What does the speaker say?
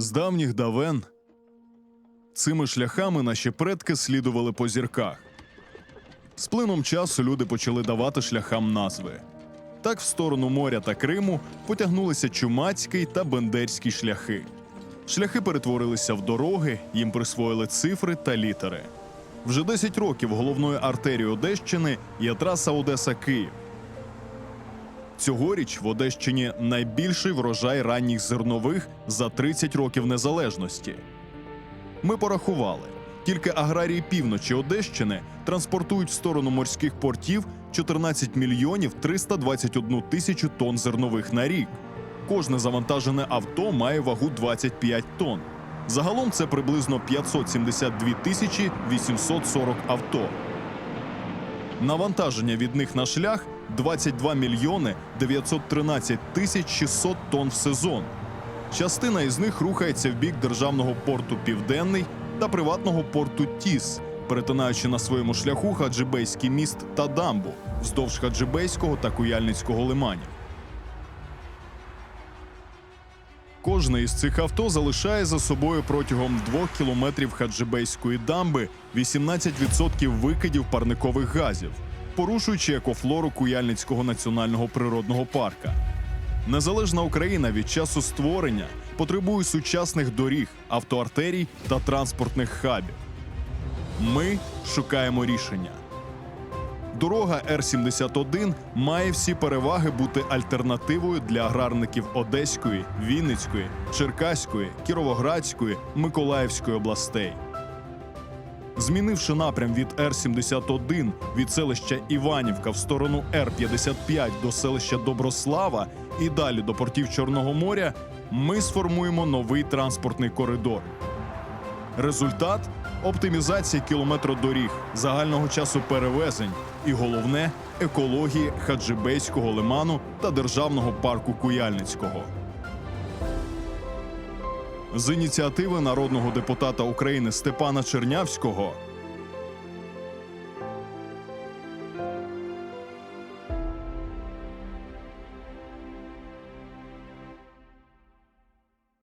З давніх давен цими шляхами наші предки слідували по зірках. З плином часу люди почали давати шляхам назви. Так в сторону моря та Криму потягнулися чумацький та бендерський шляхи. Шляхи перетворилися в дороги, їм присвоїли цифри та літери. Вже 10 років головною артерією Одещини є траса Одеса-Київ. Цьогоріч в Одещині найбільший врожай ранніх зернових за 30 років незалежності. Ми порахували, тільки аграрії півночі Одещини транспортують в сторону морських портів 14 мільйонів 321 тисячу тонн зернових на рік. Кожне завантажене авто має вагу 25 тонн. Загалом це приблизно 572 тисячі 840 авто. Навантаження від них на шлях 22 мільйони 913 тисяч 600 тонн в сезон. Частина із них рухається в бік державного порту Південний та приватного порту Тіс, перетинаючи на своєму шляху Хаджибейський міст та дамбу вздовж Хаджибейського та Куяльницького лиманів. Кожне із цих авто залишає за собою протягом двох кілометрів Хаджибейської дамби 18% викидів парникових газів, порушуючи екофлору Куяльницького національного природного парка. Незалежна Україна від часу створення потребує сучасних доріг, автоартерій та транспортних хабів. Ми шукаємо рішення. Дорога Р-71 має всі переваги бути альтернативою для аграрників Одеської, Вінницької, Черкаської, Кіровоградської, Миколаївської областей. Змінивши напрям від Р-71 від селища Іванівка в сторону Р-55 до селища Доброслава і далі до портів Чорного моря, ми сформуємо новий транспортний коридор. Результат оптимізація кілометродоріг, загального часу перевезень і головне екології Хаджибейського лиману та державного парку Куяльницького. З ініціативи народного депутата України Степана Чернявського